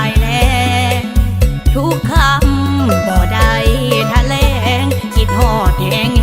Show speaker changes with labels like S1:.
S1: ายแลทุกคำบ่ได้ทะเลงคิดหอดแหง